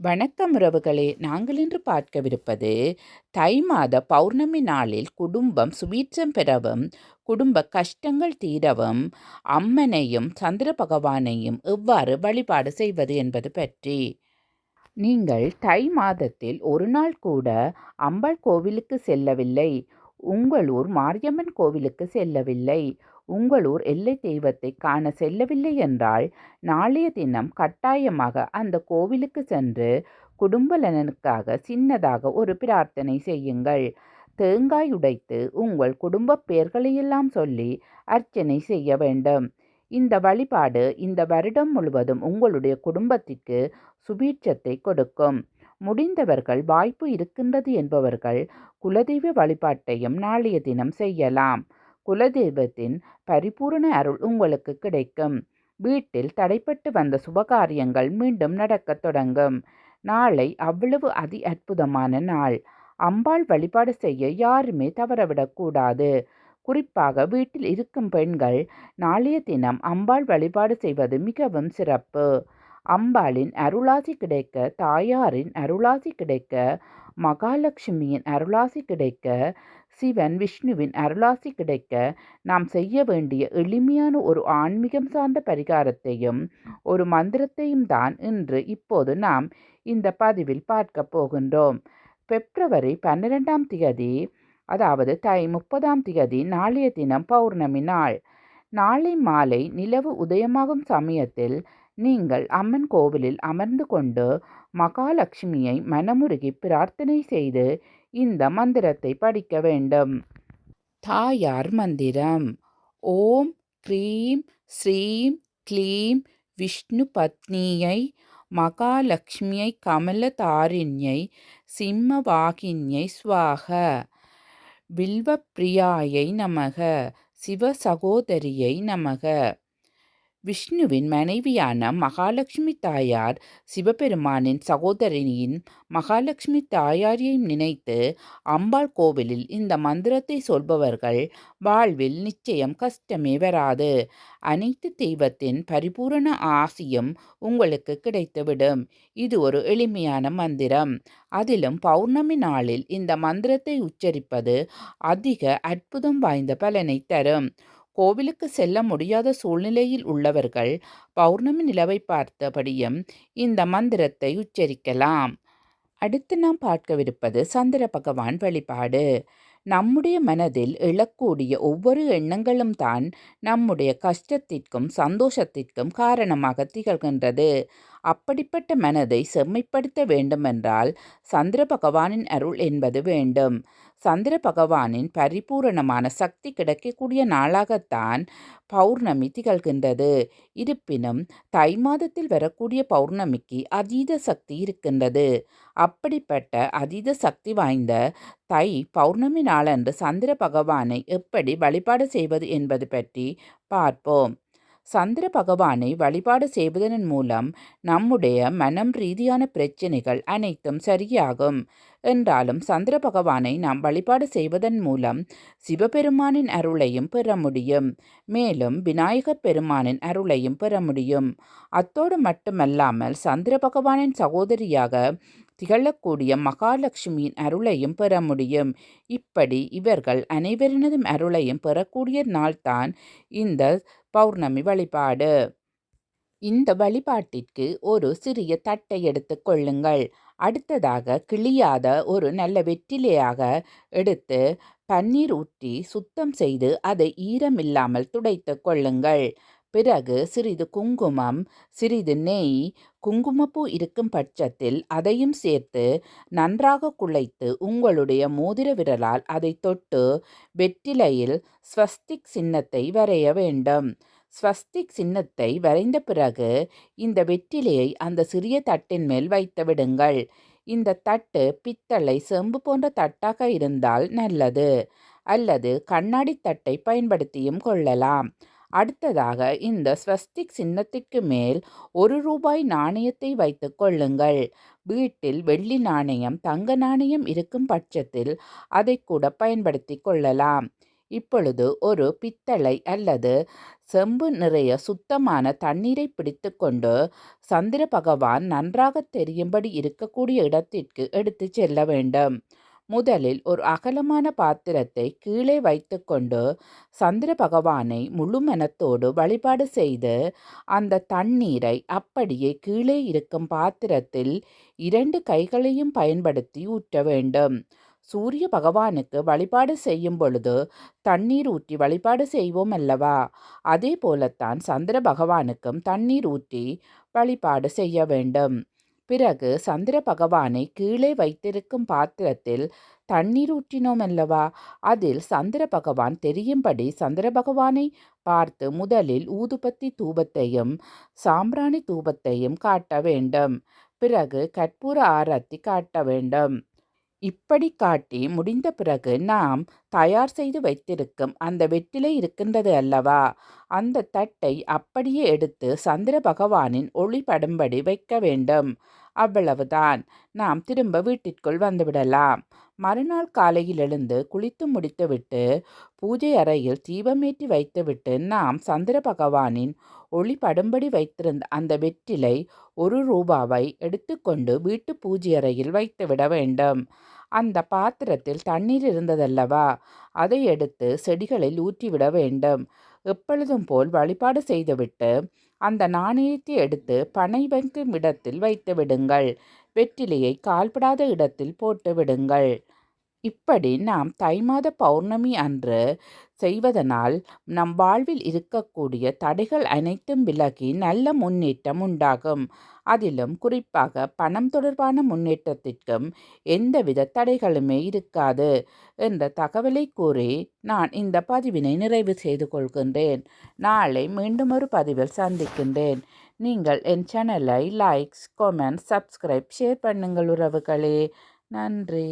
வணக்கம் உறவுகளே. நாங்கள் இன்று பார்க்கவிருப்பது தை மாத பௌர்ணமி நாளில் குடும்பம் சுபீட்சம் பெறவும் குடும்ப கஷ்டங்கள் தீரவும் அம்மனையும் சந்திர பகவானையும் எவ்வாறு வழிபாடு செய்வது என்பது பற்றி. நீங்கள் தை மாதத்தில் ஒரு நாள் கூட அம்பாள் கோவிலுக்கு செல்லவில்லை. உங்களூர் மாரியம்மன் கோவிலுக்கு செல்லவில்லை. உங்களூர் எல்லை தெய்வத்தை காண செல்லவில்லை என்றால் நாளைய தினம் கட்டாயமாக அந்த கோவிலுக்கு சென்று குடும்பலனனுக்காக சின்னதாக ஒரு பிரார்த்தனை செய்யுங்கள். தேங்காய் உடைத்து உங்கள் குடும்ப பெயர்களையெல்லாம் சொல்லி அர்ச்சனை செய்ய வேண்டும். இந்த வழிபாடு இந்த வருடம் முழுவதும் உங்களுடைய குடும்பத்திற்கு சுபீட்சத்தை கொடுக்கும். முடிந்தவர்கள் வாய்ப்பு இருக்கின்றது என்பவர்கள் குலதெய்வ வழிபாட்டையும் நாளைய தினம் செய்யலாம். குலதெய்வத்தின் பரிபூரண அருள் உங்களுக்கு கிடைக்கும். வீட்டில் தடைப்பட்டு வந்த சுபகாரியங்கள் மீண்டும் நடக்கத் தொடங்கும். நாளை அவ்வளவு அதி அற்புதமான நாள். அம்பாள் வழிபாடு செய்ய யாருமே தவறவிடக்கூடாது குறிப்பாக வீட்டில் இருக்கும் பெண்கள் நாளைய தினம் அம்பாள் வழிபாடு செய்வது மிகவும் சிறப்பு. அம்பாளின் அருளாசி கிடைக்க தாயாரின் அருளாசி கிடைக்க மகாலட்சுமியின் அருளாசி கிடைக்க சிவன் விஷ்ணுவின் அருளாசி கிடைக்க நாம் செய்ய வேண்டிய எளிமையான ஒரு ஆன்மீகம் சார்ந்த பரிகாரத்தையும் ஒரு மந்திரத்தையும் தான் இன்று இப்போது நாம் இந்த பதிவில் பார்க்க போகின்றோம். பிப்ரவரி பன்னிரெண்டாம் திகதி அதாவது தை முப்பதாம் திகதி நாளைய தினம் பௌர்ணமி நாள். நாளை மாலை நிலவு உதயமாகும் சமயத்தில் நீங்கள் அம்மன் கோவிலில் அமர்ந்து கொண்டு மகாலட்சுமியை மனமுருகி பிரார்த்தனை செய்து இந்த மந்திரத்தை படிக்க வேண்டும். தாயார் மந்திரம். ஓம் க்ரீம் ஸ்ரீம் க்ளீம் விஷ்ணு பத்னியை மகாலட்சுமியை கமலதாரிண்யை சிம்மவாகின்யை ஸ்வாக வில்வப்பிரியாயை நமக. சிவ சகோதரியை நமக. விஷ்ணுவின் மனைவியான மகாலட்சுமி தாயார் சிவபெருமானின் சகோதரியின் மகாலட்சுமி தாயாரையும் நினைத்து அம்பாள் கோவிலில் இந்த மந்திரத்தை சொல்பவர்கள் வாழ்வில் நிச்சயம் கஷ்டமே வராது. அனைத்து தெய்வத்தின் பரிபூரண ஆசியும் உங்களுக்கு கிடைத்துவிடும். இது ஒரு எளிமையான மந்திரம். அதிலும் பௌர்ணமி நாளில் இந்த மந்திரத்தை உச்சரிப்பது அதிக அற்புதம் வாய்ந்த பலனை தரும். கோவிலுக்கு செல்ல முடியாத சூழ்நிலையில் உள்ளவர்கள் பௌர்ணமி நிலவை பார்த்தபடியும் இந்த மந்திரத்தை உச்சரிக்கலாம். அடுத்து நாம் பார்க்கவிருப்பது சந்திர பகவான் வழிபாடு. நம்முடைய மனதில் எழக்கூடிய ஒவ்வொரு எண்ணங்களும் தான் நம்முடைய கஷ்டத்திற்கும் சந்தோஷத்திற்கும் காரணமாக திகழ்கின்றது. அப்படிப்பட்ட மனதை செம்மைப்படுத்த வேண்டுமென்றால் சந்திர பகவானின் அருள் என்பது வேண்டும். சந்திர பகவானின் பரிபூரணமான சக்தி கிடைக்கக்கூடிய நாளாகத்தான் பௌர்ணமி திகழ்கின்றது. இருப்பினும் தை மாதத்தில் வரக்கூடிய பௌர்ணமிக்கு அதீத சக்தி இருக்கின்றது. அப்படிப்பட்ட அதீத சக்தி வாய்ந்த தை பௌர்ணமி நாளன்று சந்திர பகவானை எப்படி வழிபாடு செய்வது என்பது பற்றி பார்ப்போம். சந்திர பகவானை வழிபாடு செய்வதன் மூலம் நம்முடைய மனம் ரீதியான பிரச்சனைகள் அனைத்தும் சரியாகும். என்றாலும் சந்திர பகவானை நாம் வழிபாடு செய்வதன் மூலம் சிவபெருமானின் அருளையும் பெற முடியும். மேலும் விநாயகர் பெருமானின் அருளையும் பெற முடியும். அத்தோடு மட்டுமல்லாமல் சந்திர பகவானின் சகோதரியாக திகழக்கூடிய மகாலட்சுமியின் அருளையும் பெற முடியும். இப்படி இவர்கள் அனைவரினதும் அருளையும் பெறக்கூடிய நாள்தான் இந்த பௌர்ணமி வழிபாடு. இந்த வழிபாட்டிற்கு ஒரு சிறிய தட்டை எடுத்து கொள்ளுங்கள். அடுத்ததாக கிளியாத ஒரு நல்ல வெற்றிலையாக எடுத்து பன்னீர் ஊற்றி சுத்தம் செய்து அதை ஈரமில்லாமல் துடைத்து கொள்ளுங்கள். பிறகு சிறிது குங்குமம் சிறிது நெய் குங்குமப்பூ இருக்கும் பட்சத்தில் அதையும் சேர்த்து நன்றாக குழைத்து உங்களுடைய மோதிர விரலால் அதை தொட்டு வெற்றிலையில் ஸ்வஸ்திக் சின்னத்தை வரைய வேண்டும். ஸ்வஸ்திக் சின்னத்தை வரைந்த பிறகு இந்த வெற்றிலையை அந்த சிறிய தட்டின் மேல் வைத்து விடுங்கள். இந்த தட்டு பித்தளை செம்பு போன்ற தட்டாக இருந்தால் நல்லது. அல்லது கண்ணாடி தட்டை பயன்படுத்தியும் கொள்ளலாம். அடுத்ததாக இந்த ஸ்வஸ்திக் சின்னத்திற்கு மேல் ஒரு ரூபாய் நாணயத்தை வைத்து கொள்ளுங்கள். வீட்டில் வெள்ளி நாணயம் தங்க நாணயம் இருக்கும் பட்சத்தில் அதை கூட பயன்படுத்தி கொள்ளலாம். இப்பொழுது ஒரு பித்தளை அல்லது செம்பு நிறைய சுத்தமான தண்ணீரை பிடித்துக்கொண்டு சந்திர பகவான் நன்றாக தெரியும்படி இருக்கக்கூடிய இடத்திற்கு எடுத்துச் செல்ல வேண்டும். முதலில் ஒரு அகலமான பாத்திரத்தை கீழே வைத்துக்கொண்டு சந்திர பகவானை முழு மனத்தோடு வழிபாடு செய்து அந்த தண்ணீரை அப்படியே கீழே இருக்கும் பாத்திரத்தில் இரண்டு கைகளையும் பயன்படுத்தி ஊற்ற வேண்டும். சூரிய பகவானுக்கு வழிபாடு செய்யும் பொழுது தண்ணீர் ஊற்றி வழிபாடு செய்வோம் அல்லவா? அதே போலத்தான் சந்திர பகவானுக்கும் தண்ணீர் ஊற்றி வழிபாடு செய்ய வேண்டும். பிறகு சந்திர பகவானை கீழே வைத்திருக்கும் பாத்திரத்தில் தண்ணீர் ஊற்றினோம் அல்லவா? அதில் சந்திர பகவான் தெரியும்படி சந்திர பகவானை பார்த்து முதலில் ஊதுபத்தி தூபத்தையும் சாம்பிராணி தூபத்தையும் காட்ட வேண்டும். பிறகு கற்பூர ஆரத்தி காட்ட வேண்டும். இப்படி காட்டி முடிந்த பிறகு நாம் தயார் செய்து வைத்திருக்கும் அந்த வெற்றிலை இருக்கின்றது அல்லவா? அந்த தட்டை அப்படியே எடுத்து சந்திர பகவானின் ஒளி படும்படி வைக்க வேண்டும். அவ்வளவுதான். நாம் திரும்ப வீட்டிற்குள் வந்துவிடலாம் மறுநாள் காலையில் எழுந்து குளித்து முடித்துவிட்டு பூஜை அறையில் தீபமேற்றி வைத்துவிட்டு நாம் சந்திர பகவானின் ஒளி படும்படி வைத்திருந்த அந்த வெற்றிலை ஒரு ரூபாவை எடுத்துக்கொண்டு வீட்டு பூஜை அறையில் வைத்துவிட வேண்டும். அந்த பாத்திரத்தில் தண்ணீர் இருந்ததல்லவா? அதை எடுத்து செடிகளில் ஊற்றிவிட வேண்டும். எப்பொழுதும் போல் வழிபாடு செய்துவிட்டு அந்த நாணயத்தை எடுத்து பனை வைக்கும் இடத்தில் வைத்து விடுங்கள். வெற்றிலையை கால்படாத இடத்தில் போட்டு விடுங்கள். இப்படி நாம் தை மாத பௌர்ணமி அன்று செய்வதனால் நம் வாழ்வில் இருக்கக்கூடிய தடைகள் அனைத்தும் விலகி நல்ல முன்னேற்றம் உண்டாகும். அதிலும் குறிப்பாக பணம் தொடர்பான முன்னேற்றத்திற்கும் எந்தவித தடைகளுமே இருக்காது என்ற தகவலை கூறி நான் இந்த பதிவினை நிறைவு செய்து கொள்கின்றேன். நாளை மீண்டும் ஒரு பதிவில் சந்திக்கின்றேன். நீங்கள் என் சேனலை லைக்ஸ் கமெண்ட் சப்ஸ்கிரைப் ஷேர் பண்ணுங்கள் உறவுகளே. நன்றி.